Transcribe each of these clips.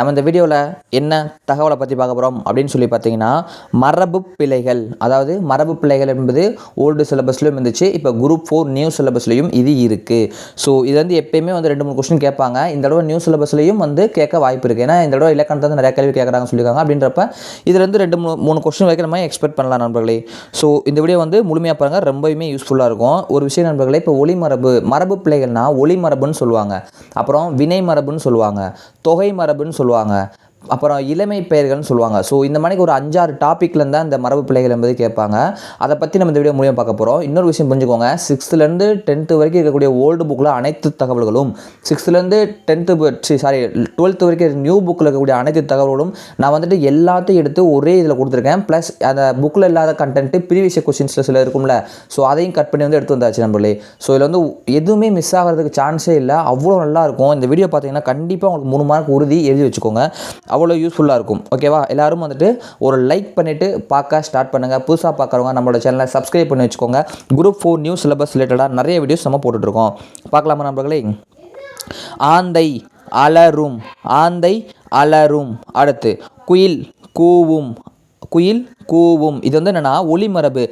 நம்ம இந்த வீடியோவில் என்ன தகவலை பற்றி பார்க்க போகிறோம் அப்படின்னு சொல்லி பார்த்தீங்கன்னா மரபு பிழைகள். அதாவது மரபு பிழைகள் என்பது ஓல்டு சிலபஸ்லையும் இருந்துச்சு. இப்போ குரூப் ஃபோர் நியூ சிலபஸ்லையும் இது இருக்குது ஸோ இது வந்து எப்பயுமே வந்து ரெண்டு மூணு கொஸ்டின் கேட்பாங்க. இந்த தடவை நியூ சிலபஸ்லையும் வந்து கேட்க வாய்ப்பு இருக்குது ஏன்னா இந்த தடவை இலக்கணத்தை வந்து நிறைய கேள்வி கேட்குறாங்கன்னு சொல்லியிருக்காங்க. அப்படின்றப்ப இதுலேருந்து ரெண்டு மூணு மூணு கொஸ்டின் வரைக்கும் நம்ம எக்ஸ்பெக்ட் பண்ணலாம் நண்பர்களே. ஸோ இந்த வீடியோ வந்து முழுமையாக பாருங்கள் ரொம்பவுமே யூஸ்ஃபுல்லாக இருக்கும். ஒரு விஷயம் நண்பர்களே இப்போ ஒளி மரபு மரபு பிள்ளைகள்னால் ஒளி மரபுன்னு சொல்லுவாங்க. அப்புறம் வினை மரபுன்னு சொல்லுவாங்க. தொகை மரபுன்னு சொல்லுவாங்க. Loa அப்புறம் இளமை பெயர்கள்னு சொல்லுவாங்க. ஸோ இந்த மாதிரி ஒரு அஞ்சாறு டாப்பிக்லேருந்து தான் இந்த மரபு பிள்ளைகள் என்பது கேட்பாங்க. அதை பற்றி நம்ம இந்த வீடியோ மூலியம் பார்க்க போகிறோம் இன்னொரு விஷயம் புரிஞ்சுக்கோங்க. சிக்ஸ்த்துலேருந்து டென்த்து வரைக்கும் இருக்கக்கூடிய ஓல்டு புக்கில் அனைத்து தகவல்களும் சிக்ஸ்த்துலேருந்து டென்த்து சாரி டுவெல்த்து வரைக்கும் நியூ புக்கில் இருக்கக்கூடிய அனைத்து தகவல்களும் நான் வந்துட்டு எல்லாத்தையும் எடுத்து ஒரே இதில் கொடுத்துருக்கேன். ப்ளஸ் அந்த புக்கில் இல்லாத கண்டென்ட்டு ப்ரீவியஸ் கொஸ்டின்ஸில் சில இருக்கும்ல. ஸோ அதையும் கட் பண்ணி வந்து எடுத்து வந்தாச்சு நம்மளே ஸோ இதில் வந்து எதுவுமே மிஸ் ஆகிறதுக்கு சான்ஸே இல்லை. அவ்வளோ நல்லா இருக்கும். இந்த வீடியோ பார்த்தீங்கன்னா கண்டிப்பாக உங்களுக்கு மூணு மார்க் உறுதி எழுதி வச்சுக்கோங்க. அவ்வளோ யூஸ்ஃபுல்லாக இருக்கும். ஓகேவா எல்லோரும் வந்துட்டு ஒரு லைக் பண்ணிவிட்டு பார்க்க ஸ்டார்ட் பண்ணுங்கள் புதுசாக பார்க்குறவங்க நம்மளோட சேனலை சப்ஸ்கிரைப் பண்ணி வச்சுக்கோங்க. குரூப் ஃபோர் நியூ சிலபஸ் ரிலேட்டடாக நிறைய வீடியோஸ் நம்ம போட்டுட்ருக்கோம். பார்க்கலாமா நண்பர்களே? ஆந்தை அலரும். ஆந்தை அலரும். அடுத்து குயில் கூவும். குயில் கூவும். இது வந்து என்னென்னா ஒளிமரபு.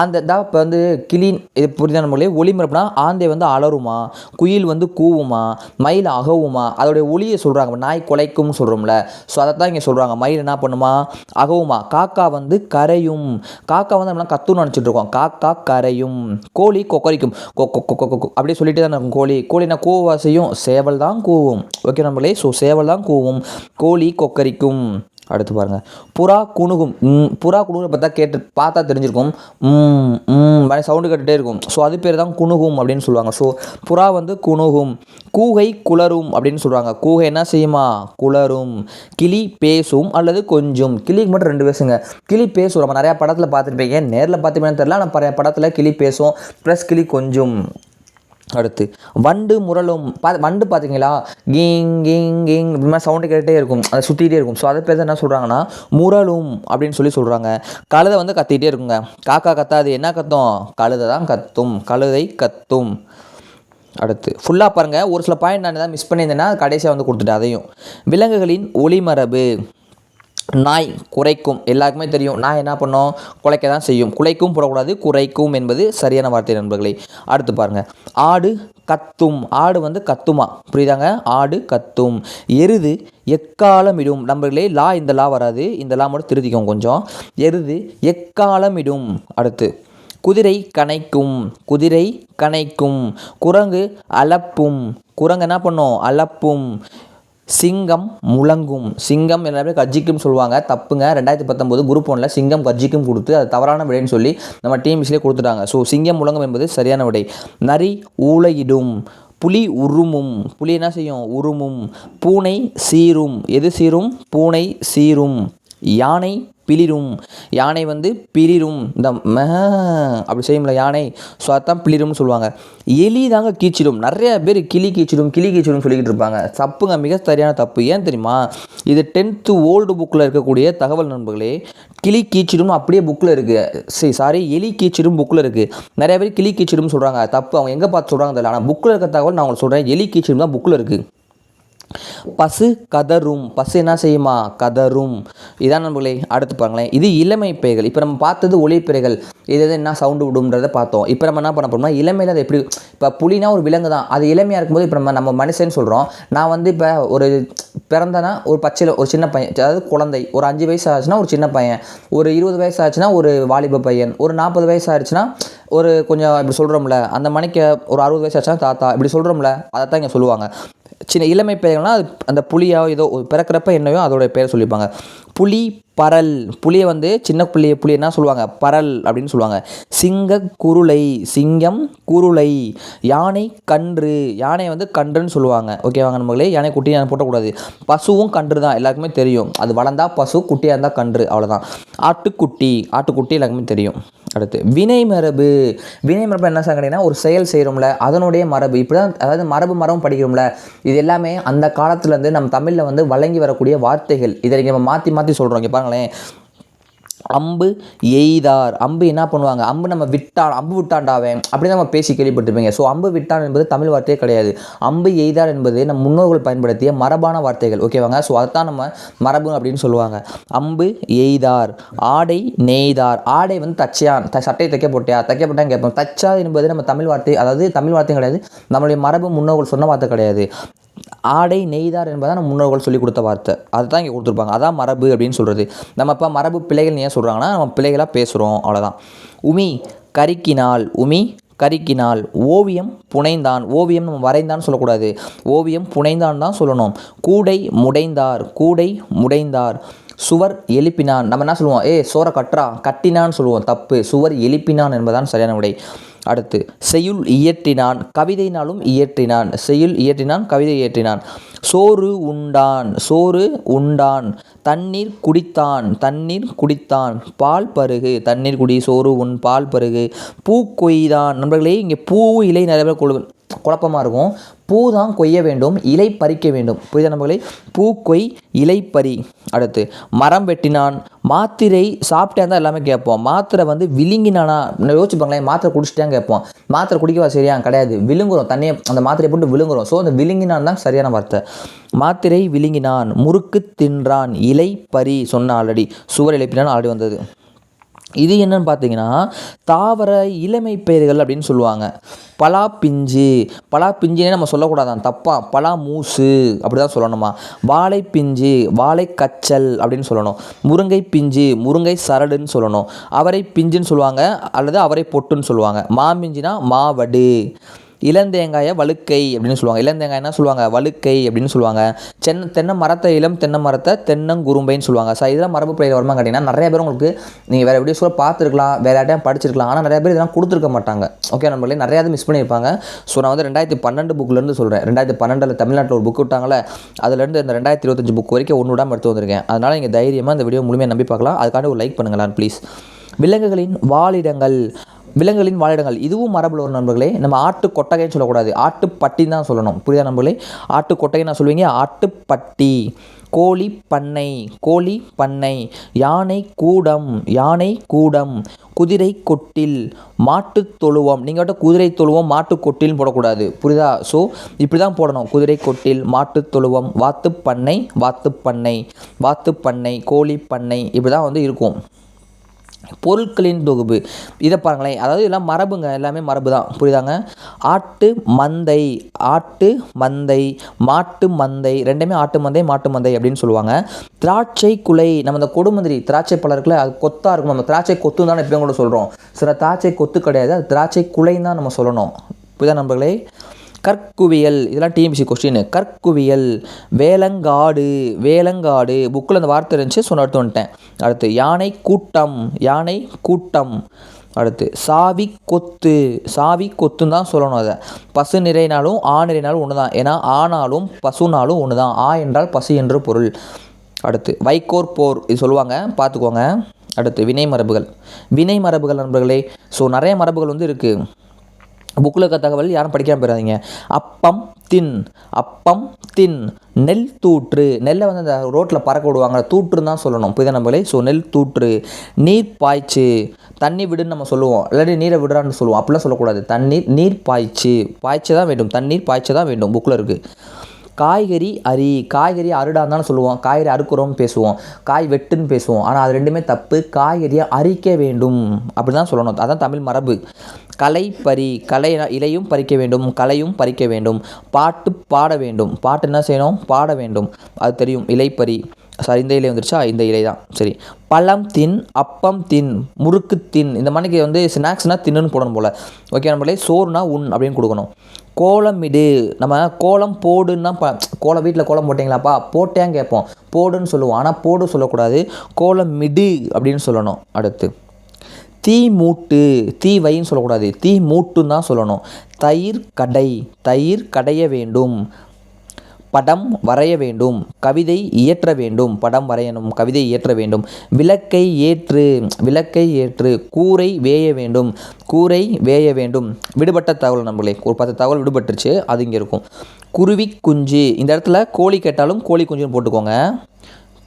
அந்த தான் இப்போ வந்து கிளின் இது புரியுதா நம்மளே ஒளிமரப்புனா ஆந்தை வந்து அலருமா? குயில் வந்து கூவுமா? மயில் அகவுமா? அதோடைய ஒளியை சொல்கிறாங்க நாய் குலைக்கும் சொல்கிறோம்ல ஸோ அதை தான் இங்கே சொல்கிறாங்க மயில் என்ன பண்ணுமா? அகவுமா. காக்கா வந்து கரையும். காக்கா வந்து நம்மளாம் கத்துன்னு நினச்சிட்டு இருக்கோம் காக்கா கரையும். கோழி கொக்கரிக்கும். கொ கொ கொ கொ அப்படியே சொல்லிட்டு தான் இருக்கும் கோழி. கோழினா கூவா செய்யும்? சேவல் தான் கூவும். ஓகே நம்மளே ஸோ சேவல் தான் கூவும். கோழி கொக்கரிக்கும். அடுத்து பாருங்கள் புறா குணுகும். புறா குணுகுற பார்த்தா கேட்டு பார்த்தா தெரிஞ்சிருக்கும். சவுண்டு கேட்டுகிட்டே இருக்கும். ஸோ அது பேர் தான் குணுகும் அப்படின்னு சொல்லுவாங்க. ஸோ புறா வந்து குணுகும். கூகை குளரும் அப்படின்னு சொல்கிறாங்க கூகை என்ன செய்யுமா? குளரும். கிளி பேசும் அல்லது கொஞ்சம். கிளிக்கு மட்டும் ரெண்டு பேசுங்க. கிளி பேசும். நம்ம நிறையா படத்தில் பார்த்துருப்பீங்க. நேரில் பார்த்துப்பேன்னு தெரியல. ஆனால் நிறைய படத்தில் கிளி பேசும். ப்ளஸ் கிளி கொஞ்சம். அடுத்து வண்டு முரளும் பா வண்டு பார்த்தீங்களா கிங் கிங் கிங் இப்படி மாதிரி சவுண்டு கேட்டே இருக்கும். அதை சுற்றிகிட்டே இருக்கும். ஸோ அதை பேர் என்ன சொல்கிறாங்கன்னா முரளும் அப்படின்னு சொல்லி சொல்கிறாங்க கழுதை வந்து கத்திகிட்டே இருக்குங்க. காக்கா கத்தாது. என்ன கத்தும்? கழுதை தான் கத்தும். கழுதை கத்தும். அடுத்து ஃபுல்லாக பாருங்கள் ஒரு சில பாயிண்ட் நான் தான் மிஸ் பண்ணியிருந்தேன்னா கடைசியாக வந்து கொடுத்துட்டேன் அதையும். விலங்குகளின் ஒளிமரபு. நாய் குறைக்கும். எல்லாருக்குமே தெரியும். நாய் என்ன பண்ணும்? குலைக்க தான் செய்யும். குலைக்கும் போடக்கூடாது. குறைக்கும் என்பது சரியான வார்த்தை நண்பர்களே. அடுத்து பாருங்கள் ஆடு கத்தும். ஆடு வந்து கத்துமா? புரியுதாங்க? ஆடு கத்தும். எருது எக்காலமிடும்? நண்பர்களே லா இந்த லா வராது. இந்த லா மட்டும் திருத்திக்கும் கொஞ்சம். எருது எக்காலம் இடும் அடுத்து. குதிரை கனைக்கும். குதிரை கனைக்கும். குரங்கு அலப்பும். குரங்கு என்ன பண்ணும்? அலப்பும். சிங்கம் முழங்கும். சிங்கம் எல்லாருமே கஜிக்கும் சொல்லுவாங்க. தப்புங்க. ரெண்டாயிரத்தி பத்தொம்போது குரூப் ஒன்றில் சிங்கம் கர்ஜிக்கும் கொடுத்து அது தவறான விடைன்னு சொல்லி நம்ம டிஎம்சிலே கொடுத்துட்டாங்க. ஸோ சிங்கம் முழங்கும் என்பது சரியான விடை. நரி ஊளையிடும் புலி உருமும். புலி என்ன செய்யும்? உருமும். பூனை சீரும். எது சீரும்? பூனை சீரும். யானை பிளிரும். யானை வந்து பிளிரும். இந்த ம அப்படி செய்யும்ல யானை. ஸோ அதான் பிளிரும்னு சொல்லுவாங்க. எலி தாங்க கீச்சிடும். நிறைய பேர் கிளி கீச்சிடும் கிளி கீச்சிடும் சொல்லிக்கிட்டு இருப்பாங்க. தப்புங்க மிக சரியான தப்பு. ஏன் தெரியுமா? இது டென்த்து ஓல்டு புக்கில் இருக்கக்கூடிய தகவல் நண்பர்களே கிளி கீச்சிடும் அப்படியே புக்கில் இருக்குது சரி சாரி எலி கீச்சிடும் புக்கில் இருக்குது நிறைய பேர் கிளி கீச்சிடும் சொல்கிறாங்க தப்பு. அவங்க எங்கே பார்த்து சொல்கிறாங்க தெரியல. ஆனால் புக்கில் இருக்க தகவல் நான் உங்களுக்கு சொல்கிறேன் எலி கீச்சிடும் தான் புக்கில் இருக்குது பசு கதரும் பசு என்ன செய்யுமா? கதரும் இதான் நம்மளே அடுத்து பாருங்களேன். இது இளமை பெயர்கள் இப்போ நம்ம பார்த்தது ஒளிப்பிறைகள் இது எது என்ன சவுண்டு விடும்ன்றதை பார்த்தோம். இப்போ நம்ம என்ன பண்ண போறோம்னா இளமையில் அது எப்படி இப்போ புலினா ஒரு விலங்கு தான். அது இளமையாக இருக்கும்போது இப்போ நம்ம நம்ம மனுஷன் சொல்கிறோம் நான் வந்து இப்போ ஒரு பிறந்தனா ஒரு பச்சையில் ஒரு சின்ன பையன் அதாவது குழந்தை. ஒரு அஞ்சு வயசு ஆச்சுன்னா ஒரு சின்ன பையன். ஒரு இருபது வயசு ஆச்சுன்னா ஒரு வாலிப பையன். ஒரு நாற்பது வயசு ஆச்சுன்னா ஒரு கொஞ்சம் இப்படி சொல்கிறோம்ல அந்த மணிக்கு ஒரு அறுபது வயசு ஆச்சுன்னா தாத்தா இப்படி சொல்கிறோம்ல அதை தான் இங்கே சொல்லுவாங்க. சின்ன இளமை பெயர்கள்னால் அது அந்த புலியோ ஏதோ ஒரு பிறக்கிறப்ப என்னையோ அதோட பேர் சொல்லிப்பாங்க. புலி பரல். புலியை வந்து சின்ன புள்ளிய புலி என்ன சொல்லுவாங்க? பரல் அப்படின்னு சொல்லுவாங்க. சிங்க குருளை சிங்கம் குருளை யானை கன்று. யானை வந்து கன்றுன்னு சொல்லுவாங்க. ஓகேவாங்க நம்மளே யானை குட்டி யானை போட்டக்கூடாது. பசுவும் கன்று தான் எல்லாருக்குமே தெரியும். அது வளர்ந்தா பசு குட்டியாக இருந்தால் கன்று அவ்வளோதான் ஆட்டுக்குட்டி ஆட்டுக்குட்டி எல்லாருக்குமே தெரியும். அடுத்து வினை மரபு. வினை மரபு என்ன கேட்டிங்கன்னா ஒரு செயல் செய்கிறோம்ல அதனுடைய மரபு. இப்படி தான் அதாவது மரபு மரபும் படிக்கிறோம்ல இது எல்லாமே அந்த காலத்துலேருந்து நம்ம தமிழில் வந்து வழங்கி வரக்கூடிய வார்த்தைகள். இதை நம்ம மாற்றி மாற்றி சொல்கிறோம் இங்கே பாருங்களேன். அம்பு எய்தார். அம்பு என்ன பண்ணுவாங்க? அம்பு நம்ம விட்டான் அம்பு விட்டாண்டாவேன் அப்படி நம்ம பேசி கேள்விப்பட்டிருப்பீங்க. ஸோ அம்பு விட்டான் என்பது தமிழ் வார்த்தையே கிடையாது. அம்பு எய்தார் என்பது நம் முன்னோர்கள் பயன்படுத்திய மரபான வார்த்தைகள். ஓகேவாங்க ஸோ அதைத்தான் நம்ம மரபு அப்படின்னு சொல்லுவாங்க. அம்பு எய்தார். ஆடை நெய்தார். ஆடை வந்து தச்சியான் த சட்டையை தைக்க போட்டியா? தைக்க போட்டான்னு கேட்போம். தச்சா என்பது நம்ம தமிழ் வார்த்தை அதாவது தமிழ் வார்த்தையும் கிடையாது. நம்மளுடைய மரபு முன்னோர்கள் சொன்ன வார்த்தை கிடையாது. ஆடை நெய்தார் என்பதான் நம்ம முன்னோர்கள் சொல்லி கொடுத்த வார்த்தை. அதுதான் இங்கே கொடுத்துருப்பாங்க. அதான் மரபு அப்படின்னு சொல்கிறது நம்ம இப்போ மரபு பிள்ளைகள் ஏன் சொல்கிறாங்கன்னா நம்ம பிள்ளைகளாக பேசுகிறோம் அவ்வளோதான் உமி கருக்கினால் உமி கருக்கினால் ஓவியம் புனைந்தான். ஓவியம் நம்ம வரைந்தான்னு சொல்லக்கூடாது. ஓவியம் புனைந்தான் தான் சொல்லணும். கூடை முடைந்தார் கூடை முடைந்தார். சுவர் எழுப்பினான். நம்ம என்ன சொல்லுவோம்? ஏ சோரை கட்டுறா. கட்டினான்னு சொல்லுவோம். தப்பு. சுவர் எழுப்பினான் என்பதான் சரியான விடை. அடுத்து செய்யுள் இயற்றினான் கவிதைனாலும் இயற்றினான் செய்யுள் இயற்றினான் கவிதை இயற்றினான். சோறு உண்டான் சோறு உண்டான் தண்ணீர் குடித்தான் தண்ணீர் குடித்தான் பால் பருகு தண்ணீர் குடி சோறு உண் பால் பருகு. பூ கொய்தான். நண்பர்களே இங்கே பூ இலை நிறைய பேர் குழப்பமாக இருக்கும். பூ தான் கொய்ய வேண்டும் இலை பறிக்க வேண்டும். புரியுதா நம்மளே பூ கொய் இலை பறி. அடுத்து மரம் வெட்டினான். மாத்திரை சாப்பிட்டேன் தான் எல்லாமே கேட்போம். மாத்திரை வந்து விழுங்கினானா யோசிச்சுப்பாங்களேன் மாத்திரை குடிச்சிட்டேன் கேட்போம். மாத்திரை குடிக்கவா சரியா? கிடையாது. விழுங்குறோம் தண்ணியை அந்த மாத்திரையை போட்டு விழுங்குறோம். ஸோ அந்த விழுங்கினான் தான் சரியான வார்த்தை. மாத்திரை விழுங்கினான் முறுக்கு தின்றான் இலை பறி சொன்ன ஆல்ரெடி சுவர் எழுப்பினான் ஆல்ரெடி வந்தது. இது என்னன்னு பார்த்தீங்கன்னா தாவர இளமை பெயர்கள் அப்படின்னு சொல்லுவாங்க. பலா பிஞ்சு பலா பிஞ்சுனே நம்ம சொல்லக்கூடாதான். தப்பா பலா மூசு அப்படி தான் சொல்லணுமா. வாழை பிஞ்சு வாழை கச்சல் அப்படின்னு சொல்லணும். முருங்கை பிஞ்சு முருங்கை சரடுன்னு சொல்லணும். அவரை பிஞ்சுன்னு சொல்லுவாங்க அல்லது அவரை பொட்டுன்னு சொல்லுவாங்க. மாமிஞ்சினா மாவடு. இளந்தேங்காயை வழுக்கை அப்படின்னு சொல்லுவாங்க. இளந்தேங்காய் என்ன சொல்லுவாங்க? வழுக்கை அப்படின்னு சொல்லுவாங்க. சென்னை தென்னை மரத்தை இளம் தென்னை மரத்தை தென்னங்குரும்பைன்னு சொல்லுவாங்க. ஸோ இதெல்லாம் மரபு பெயர் வருமா கேட்டிங்கன்னா நிறைய பேர் உங்களுக்கு நீங்கள் வேறு வீடியோஸில் பார்த்துருக்கலாம் வேறு டைம் படிச்சிருக்கலாம். ஆனால் நிறைய பேர் இதெல்லாம் கொடுத்துருக்க மாட்டாங்க. ஓகே நம்மளே நிறையா மிஸ் பண்ணியிருப்பாங்க. ஸோ நான் வந்து ரெண்டாயிரத்தி பன்னெண்டு புக்லேருந்து சொல்கிறேன் ரெண்டாயிரத்தி பன்னெண்டில் தமிழ்நாட்டில் ஒரு புக் விட்டாங்களே அதுலேருந்து இந்த ரெண்டாயிரத்தி இருபத்தஞ்சு புக் வரைக்கும் ஒன்று விடாமல் எடுத்து வந்திருக்கேன். அதனால் நீங்கள் தைரியமாக இந்த வீடியோ முழுமையாக நம்பி பார்க்கலாம். அதுக்காண்டி ஒரு லைக் பண்ணுங்களேன் ப்ளீஸ் விலங்குகளின் வாழிடங்கள் விலங்குகளின் வாழிடங்கள். இதுவும் மரபில் ஒரு நண்பர்களே நம்ம ஆட்டு கொட்டகைன்னு சொல்லக்கூடாது. ஆட்டுப்பட்டின்னு தான் சொல்லணும். புரியுதா நண்பர்களே? ஆட்டு கொட்டகை நான் சொல்லுவீங்க. ஆட்டுப்பட்டி கோழி பண்ணை. கோழி பண்ணை. யானை கூடம். யானை கூடம். குதிரை கொட்டில். மாட்டு தொழுவம். நீங்கள் விட்ட குதிரை தொழுவம் மாட்டு கொட்டில்னு போடக்கூடாது. புரியுதா? ஸோ இப்படி தான் போடணும். குதிரை கொட்டில் மாட்டு தொழுவம் வாத்து பண்ணை வாத்து பண்ணை வாத்து பண்ணை கோழி பண்ணை இப்படி தான் வந்து இருக்கும். பொருட்களின் தொகுப்பு. இதை பாருங்களேன். அதாவது எல்லாம் மரபுங்க. எல்லாமே மரபு தான் புரியுதாங்க? ஆட்டு மந்தை ஆட்டு மந்தை மாட்டு மந்தை ரெண்டுமே ஆட்டு மந்தை மாட்டு மந்தை அப்படின்னு சொல்லுவாங்க. திராட்சை குலை நம்ம இந்த கொடுமந்திரி திராட்சை பழருக்குள்ள அது கொத்தாக இருக்கும். நம்ம திராட்சை கொத்து தான் எப்பயும் கூட சொல்கிறோம் சில திராட்சை கொத்து கிடையாது. அது திராட்சை குலைன்னு தான் நம்ம சொல்லணும். புரியுதா நண்பர்களே? கற்குவியல். இதெல்லாம் டிஎம்பிசி கொஸ்டின் கற்குவியல். வேலங்காடு வேலங்காடு. புக்கில் அந்த வார்த்தை இருந்துச்சு சொன்ன அடுத்து வந்துட்டேன். அடுத்து யானை கூட்டம் யானை கூட்டம். அடுத்து சாவி கொத்து. சாவி கொத்துன்னு தான் சொல்லணும் அதை. பசு நிறைனாலும் ஆ நிறைனாலும் ஒன்று தான் ஏன்னா ஆனாலும் பசுனாலும் ஒன்று தான் ஆ என்றால் பசு என்று பொருள். அடுத்து வைக்கோர் போர். இது சொல்லுவாங்க பார்த்துக்கோங்க. அடுத்து வினை மரபுகள். வினை மரபுகள் நண்பர்களே ஸோ நிறைய மரபுகள் வந்து இருக்குது புக்கில் இருக்க தகவல் யாரும் படிக்காமல் போயிடாதீங்க அப்பம் தின் அப்பம் தின் நெல் தூற்று. நெல்லை வந்து அந்த ரோட்டில் பறக்க விடுவாங்க. தூற்றுன்னு தான் சொல்லணும். புதிய நம்மளே ஸோ நெல் தூற்று. நீர் பாய்ச்சு. தண்ணி விடுன்னு நம்ம சொல்லுவோம். இல்லாட்டி நீரை விடுறான்னு சொல்லுவோம். அப்படிலாம் சொல்லக்கூடாது. தண்ணீர் நீர் பாய்ச்சு. பாய்ச்ச தான் வேண்டும். தண்ணீர் பாய்ச்ச தான் வேண்டும். புக்கில் இருக்குது காய்கறி அரி. காய்கறி அருடான்னு சொல்லுவோம். காய்கறி அறுக்குறோம்னு பேசுவோம். காய் வெட்டுன்னு பேசுவோம். ஆனால் அது ரெண்டுமே தப்பு. காய்கறியை அரிக்க வேண்டும். அப்படி தான் சொல்லணும். அதான் தமிழ் மரபு. கலை பறி கலை இலையும் பறிக்க வேண்டும் கலையும் பறிக்க வேண்டும். பாட்டு பாட வேண்டும். பாட்டு என்ன செய்யணும்? பாட வேண்டும். அது தெரியும். இலைப்பறி. சாரி இந்த இலை வந்துருச்சா? இந்த இலை தான். சரி. பழம் தின் அப்பம் தின் முறுக்கு தின். இந்த மாதிரிக்கு வந்து ஸ்நாக்ஸ்னால் தின்னுன்னு போடணும் போல். ஓகே நம்மளே சோறுனா உண் அப்படின்னு கொடுக்கணும். கோலம் இடு நம்ம கோலம் போடுன்னா ப கோலம் வீட்டில் கோலம் போட்டிங்களாப்பா? போட்டேன்னு கேட்போம். போடுன்னு சொல்லுவோம். ஆனால் போடு சொல்லக்கூடாது. கோலம் மிடு அப்படின்னு சொல்லணும். அடுத்து. தீ மூட்டு தீ வைன்னு சொல்லக்கூடாது. தீ மூட்டுன்னு தான் சொல்லணும். தயிர் கடை தயிர் கடைய வேண்டும். படம் வரைய வேண்டும். கவிதை இயற்ற வேண்டும். படம் வரையணும் கவிதை இயற்ற வேண்டும். விளக்கை ஏற்று விளக்கை ஏற்று கூரை வேய வேண்டும். கூரை வேய வேண்டும். விடுபட்ட தகவல் நம்மளே ஒரு பத்து தகவல் விடுபட்டுருச்சு அது இங்கே இருக்கும். குருவி குஞ்சு. இந்த இடத்துல கோழி கேட்டாலும் கோழி குஞ்சுன்னு போட்டுக்கோங்க.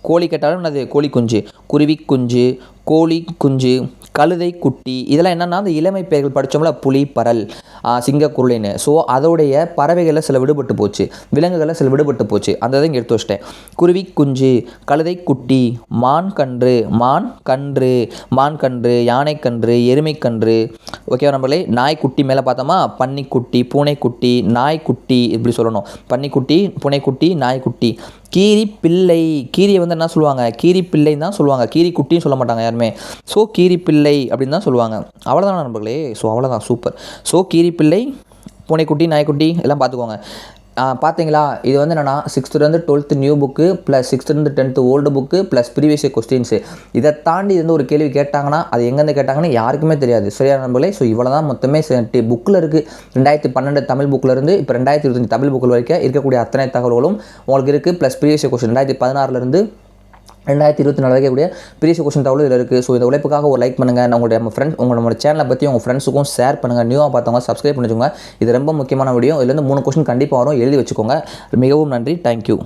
கோழி கேட்டாலும் என்னது? கோழி குஞ்சு. குருவி குஞ்சு கோழி குஞ்சு. கழுதை குட்டி இதெல்லாம் என்னென்னா அந்த இளமை பெயர்கள் படித்தோம்ல புலி பரல் சிங்கக்குருளின்னு. ஸோ அதோடைய பறவைகளில் சில விடுபட்டு போச்சு. விலங்குகளில் சில விடுபட்டு போச்சு. அந்த இதை இங்கே எடுத்து வச்சிட்டேன். குருவி குஞ்சு கழுதை குட்டி மான் கன்று மான் கன்று மான் கன்று யானை கன்று எருமை கன்று. ஓகேவா நம்மளே நாய்க்குட்டி மேலே பார்த்தோமா? பன்னிக்குட்டி பூனைக்குட்டி நாய்க்குட்டி இப்படி சொல்லணும். பன்னிக்குட்டி பூனைக்குட்டி நாய்க்குட்டி கீரி பிள்ளை கீரியை வந்து என்ன சொல்லுவாங்க? கீரி பிள்ளைன்னு தான் சொல்லுவாங்க. கீரி குட்டின்னு சொல்ல மாட்டாங்க யாருமே. ஸோ கீரி பிள்ளை அப்படின்னு தான் சொல்லுவாங்க. அவ்வளோதான் நண்பர்களே? ஸோ அவ்வளோதான் சூப்பர் ஸோ கீரி பிள்ளை பூனைக்குட்டி நாய்க்குட்டி எல்லாம் பார்த்துக்கோங்க. பார்த்தீங்களா இது வந்து என்னென்னா சிக்ஸ்த்துலேருந்து டுவெல்த்து நியூ புக்கு ப்ளஸ் சிக்ஸ்த்துலேருந்து tenth old book plus previous questions இதை தாண்டி இது வந்து ஒரு கேள்வி கேட்டாங்கன்னா அது எங்கேருந்து கேட்டாங்கன்னு யாருக்குமே தெரியாது. சரியா நண்பர்களே? ஸோ இவ்வளோ தான் மொத்தமே புக்கில் இருக்குது ரெண்டாயிரத்தி பன்னெண்டு தமிழ் புக்கிலேருந்து இப்போ ரெண்டாயிரத்தி இருபத்தஞ்சி தமிழ் புக்கில் வரைக்கும் இருக்கக்கூடிய அத்தனை தகவல்களும் உங்களுக்கு இருக்குது ப்ளஸ் ப்ரீவியஸ் கொஸ்டின் ரெண்டாயிரத்தி பதினாறுலேருந்து ரெண்டாயிரத்தி இருபத்தி நாலு வரைக்கும் கூடிய ப்ரீவியஸ் கொஸ்டின் தகவல் இதில் இருக்குது ஸோ இந்த உழைப்புக்காக ஒரு லைக் பண்ணுங்கள் உங்களுடைய நம்ம ஃப்ரெண்ட்ஸ் உங்களோட சேனலை பற்றி உங்கள் ஃப்ரெண்ட்ஸுக்கும் ஷேர் பண்ணுங்கள் நியூவாக பார்த்தவங்க சப்ஸ்கிரைப் பண்ணிச்சுக்கோங்க இது ரொம்ப முக்கியமான வீடியோ இதுலேருந்து மூணு கொஸ்டின் கண்டிப்பாக வரும். எழுதி வச்சுக்கோங்க. மிகவும் நன்றி. தேங்க்யூ